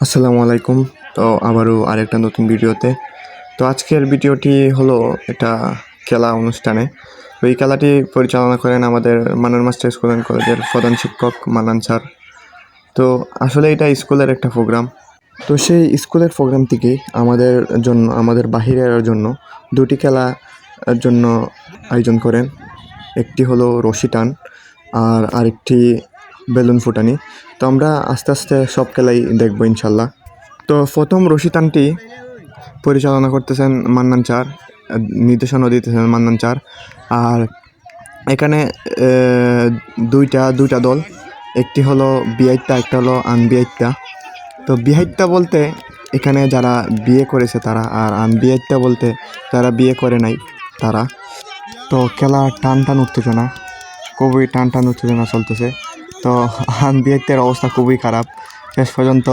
আসসালামু আলাইকুম। তো আবারও আরেকটা নতুন ভিডিওতে। তো আজকের ভিডিওটি হলো এটা খেলা অনুষ্ঠানে। তো এই খেলাটি পরিচালনা করেন আমাদের মানান মাস্টার স্কুল অ্যান্ড কলেজের প্রধান শিক্ষক মানান স্যার। তো আসলে এটা স্কুলের একটা প্রোগ্রাম। তো সেই স্কুলের প্রোগ্রাম থেকে আমাদের জন্য, আমাদের বাহিরের জন্য দুটি খেলা জন্য আয়োজন করেন। একটি হলো রশি টান আর আরেকটি বেলুন ফুটানি। তো আমরা আস্তে আস্তে সব খেলাই দেখব ইনশাল্লাহ। তো প্রথম রশি টানটি পরিচালনা করতেছেন মান্নান চার, নির্দেশনা দিতেছেন মান্নান চার। আর এখানে দুইটা দুইটা দল, একটি হলো বিআইটটা একটা হলো আনবিআইটটা তো বিহাইটটা বলতে এখানে যারা বিয়ে করেছে তারা, আর আনবিআইটটা বলতে যারা বিয়ে করে নাই তারা। তো খেলা টান টান উত্তেজনা, খুবই টান টান উত্তেজনা চলতেছে। তো আনবিআইটের অবস্থা খুবই খারাপ। শেষ পর্যন্ত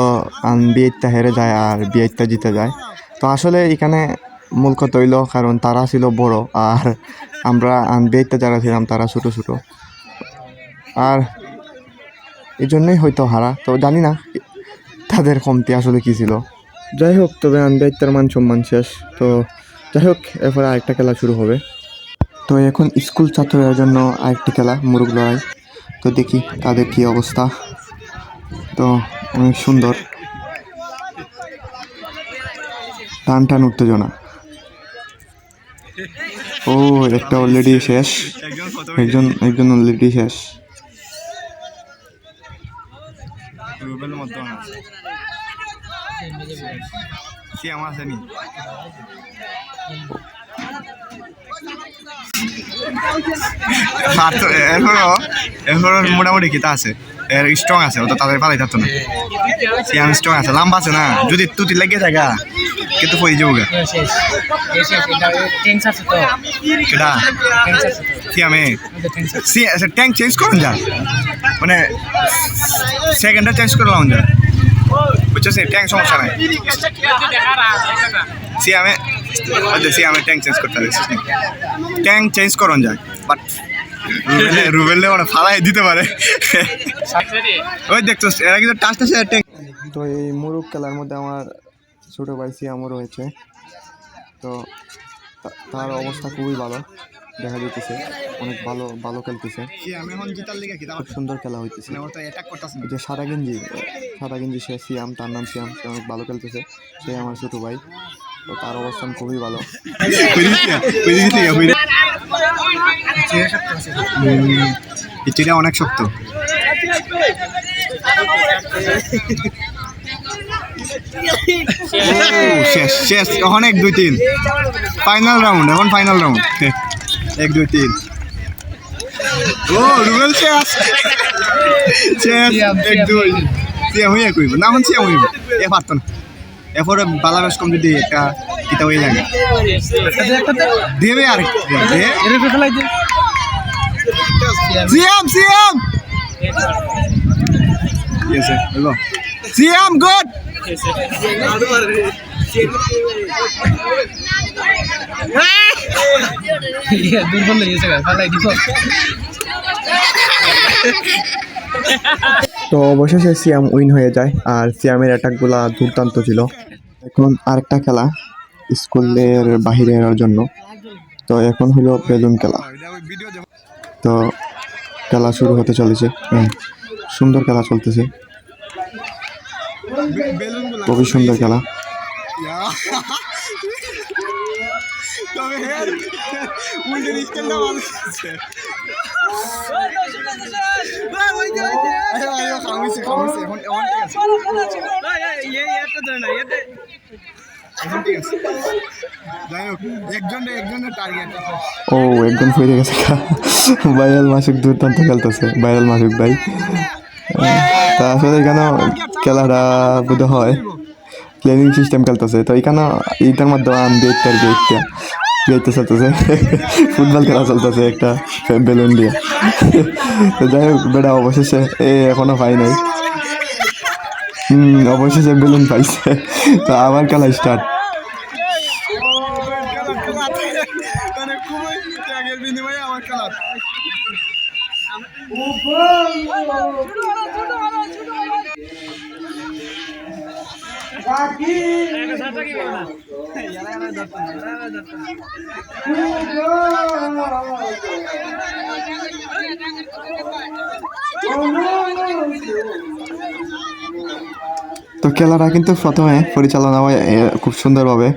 আনবিআইটটা হেরে যায় আর বিআইটটা জিতে যায়। তো আসলে এখানে মূল কথা হইল, কারণ তারা ছিল বড় আর আমরা আনবিআইটটা যারা ছিলাম, তারা ছোটো ছোটো। আর এই জন্যই হয়তো হারা, তো জানি না তাদের কমতি আসলে কী ছিল। যাই হোক, তবে আনবিআইটটার মান সম্মান শেষ। তো যাই হোক, এরপরে আরেকটা খেলা শুরু হবে। তো এখন স্কুল ছাত্রদের জন্য আরেকটি খেলা, মুরুগ লড়াই। তো দেখি তাদের কি অবস্থা। তো অনেক সুন্দর। টান টান উত্তেজনা। ও, একটা অলরেডি শেষ। একজন একজন অলরেডি শেষ। আমার আর তো এখনও মোটামুটি কিতা আছে। এর স্ট্রং আছে ও তো তাদের পালাই থাকতো না। সে আমি স্ট্রং আছে লম্বা আছে না। যদি তুতি লেগে থাকা কিন্তু পড়ে যাব গা। কেটা টেন্স আছে তো। কি আমি এটা টেন্স আছে। সি ট্যাঙ্ক চেঞ্জ করুন যা। মানে সেকেন্ডটা চেঞ্জ করলাম যা। বুঝছ ট্যাঙ্ক সমস্যা নাই। সি আমি আচ্ছা সি আমি ট্যাঙ্ক চেঞ্জ করতে হবে ট্যাঙ্ক চেঞ্জ করুন যায় বাট রুবেলে মানে ফালাই দিতে পারে। ওই দেখছ এরা কিন্তু টাচ টাচ ট্যাঙ্ক তো এই মুরুগ খেলার মধ্যে আমার ছোটো ভাই সিয়ামও রয়েছে। তো তার অবস্থা খুবই ভালো। দেখা যাইতেছে অনেক ভালো ভালো খেলতেছে। খুব সুন্দর খেলা হইতেছে। মানে যে সাদা গেঞ্জি সাদা গেঞ্জি সে সিয়াম তার নাম সিয়াম সে অনেক ভালো খেলতেছে। সে আমার ছোটো ভাই তো তার অবস্থান খুবই ভালো। অনেক শক্ত। শেষ শেষ অনেক দুই তিন ফাইনাল রাউন্ড এখন ফাইনাল রাউন্ড এক দুই তিন। ও রুবেল শেষ শেষ এক দুই। সিয়াম হইয়া কইব। না এখন সিয়াম হইব। এ পারতো না। এরপরে বালাবেশ কম যদি একটা কিতা হয়ে যাবে দেবে আর সিয়াম সিয়াম। Yes, sir. Hello. Good. হয়ে গেছে তো অবশেষে সিয়াম উইন হয়ে যায় আর সিয়ামের অ্যাটাকগুলা দুর্দান্ত ছিল এখন আরেকটা খেলা স্কুলের বাহিরের জন্য তো এখন হলো বেলুন খেলা তো খেলা শুরু হতে চলেছে হ্যাঁ, সুন্দর খেলা চলতেছে খুবই সুন্দর খেলা ও একদম ফিরে গেছে ভাইরাল মাসুক দুর্দান্ত খেলতেছে ভাইরাল মাসুক ভাই। তা আসলে এখানে খেলাটা বোধ হয় প্লেনিং সিস্টেম খেলতেছে তো এখানে এইটার মাধ্যমে আমি দেখতে আর দেখতে চলতেছে ফুটবল খেলা চলতেছে একটা বেলুন দিয়ে যাই হোক বেটা অবশেষে এ এখনও পাই নাই হুম অবশেষে বেলুন পাইছে তো আবার খেলা স্টার্ট তো খেলাটা কিন্তু প্রথমে পরিচালনা হয় খুব সুন্দরভাবে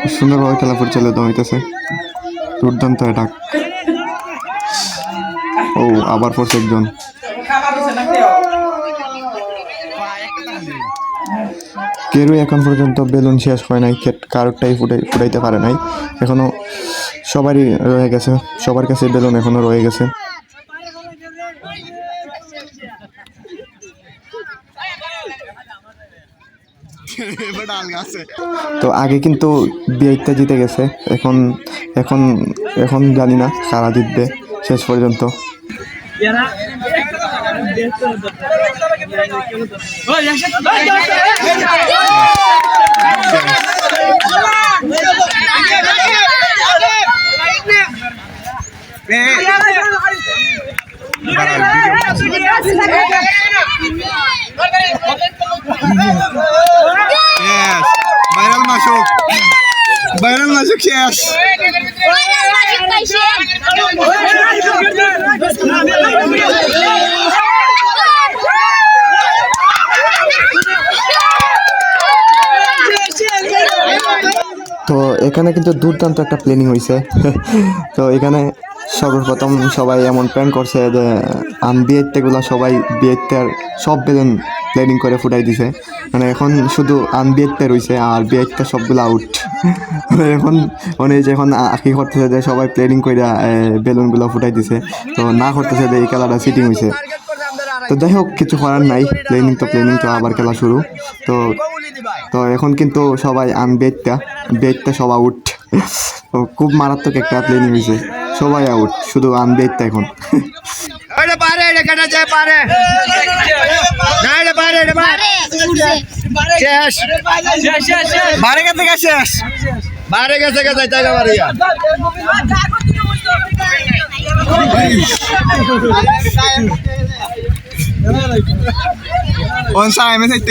খুব সুন্দরভাবে খেলা পরিচালিত হইতেছে। দুর্দান্ত এটা ও, আবার পড়ছে একজন। কেউই এখন পর্যন্ত বেলুন শেষ হয় নাই কারোরটাই ফুটে ফুটাইতে পারে নাই। এখনও সবারই রয়ে গেছে, সবার কাছে বেলুন এখনও রয়ে গাছে। তো আগে কিন্তু বিয়েটা জিতে গেছে, এখন এখন এখন জানি না কারা জিতবে শেষ পর্যন্ত। Yes. Viral masuk. Viral masuk yes. তো এখানে কিন্তু দুর্দান্ত একটা প্ল্যানিং হয়েছে তো এখানে সর্বপ্রথম সবাই এমন প্ল্যান করছে যে আনবিএতেগুলো সবাই বিয়েতের সব বেলুন প্ল্যানিং করে ফুটাই দিছে। মানে এখন শুধু আনবিএতে রয়েছে আর বিয়েতে সবগুলো আউট এখন মানে যে এখন আঁকি করতেছে যে সবাই প্ল্যানিং করে বেলুনগুলো ফুটাই দিছে। তো না করতেছে যে এই খেলাটা সিটিং হয়েছে তো যাই হোক কিছু করার নাই। প্লেনিং তো প্লেনিং তো আবার খেলা শুরু। তো তো এখন কিন্তু সবাই আনবেটটা বেটটা সব আউট খুব মারাত্মক একটা প্লেনিং হয়েছে সবাই আউট শুধু আনবেটটা এখন। এটা পারে এটা কাটা যায় পারে। না এটা পারে এটা পারে। শেষ। বারে গেছে গেছে শেষ। বারে গেছে গেছে জায়গা বারে কোন সাই মে থাকতে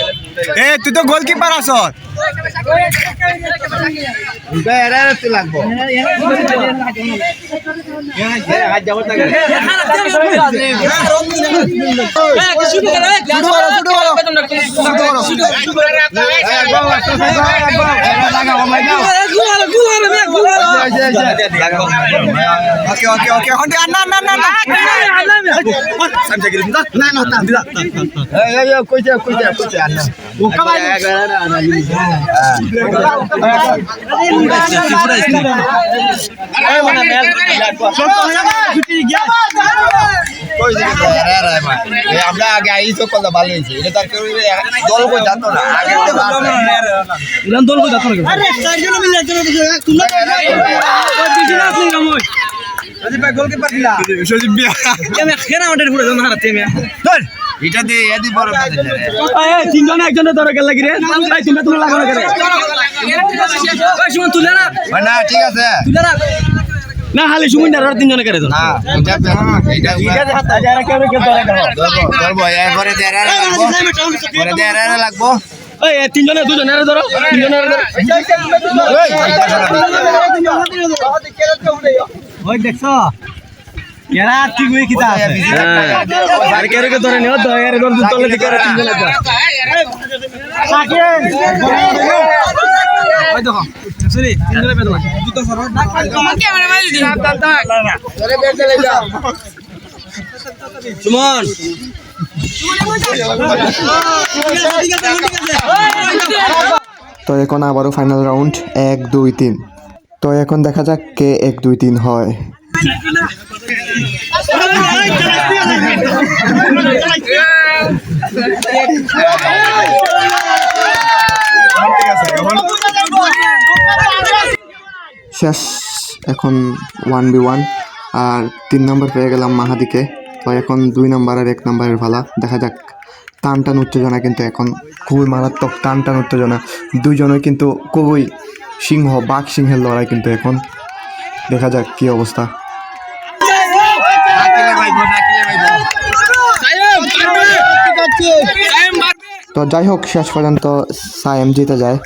এ তুই তো গোলকিপার বেড়াতে লাগবো ওকে ওকে ওকে এখন না না না না না না না কইতে কইতে কইতে আন্না আমরা আগে আই তো কত ভালো হয়েছে এটা তার কেউ দল কই জানতো না আগে তো দল কই যাতো না সজীব বিয়া আমি খেনা আমাদের ঘুরে যান হারাতে এটা দিয়ে এদি বড় তিনজন একজনের ধরে গেল লাগি রে ভাই তুমি তুমি লাগানো করে তুলে না না ঠিক আছে তুলে না না হালি সুমন আর তিনজনে করে দাও না এটা এটা ধরবো ধরবো এরপরে দেড়া লাগবো পরে দেড়া লাগবো ওই তিনজনে দুজনের ধরো তিনজনের ধরো ওই দেখছ এরা ঠিক হয়ে কিতা আছে আর কেরে কে ধরে নিও দয়ারে ধর তলে দিকে তিনজনে ওই দেখো সরি সরো. সুমন তো এখন আবারও ফাইনাল রাউন্ড এক দুই তিন তো এখন দেখা যাক কে এক দুই তিন হয় শেষ, এখন ওয়ান বি ওয়ান আর তিন নম্বর পেয়ে গেলাম মাহাদিকে। তো এখন দুই নম্বর আর এক নম্বরের ভালা, দেখা যাক। টান টান উত্তেজনা কিন্তু এখন, খুবই মারাত্মক টান টান উত্তেজনা। দুজনে কিন্তু খুবই সিংহ, বাঘ সিংহের লড়াই কিন্তু এখন। দেখা যাক কি অবস্থা। তো যাই হোক, শেষ পর্যন্ত সায়েম জিতে যায়।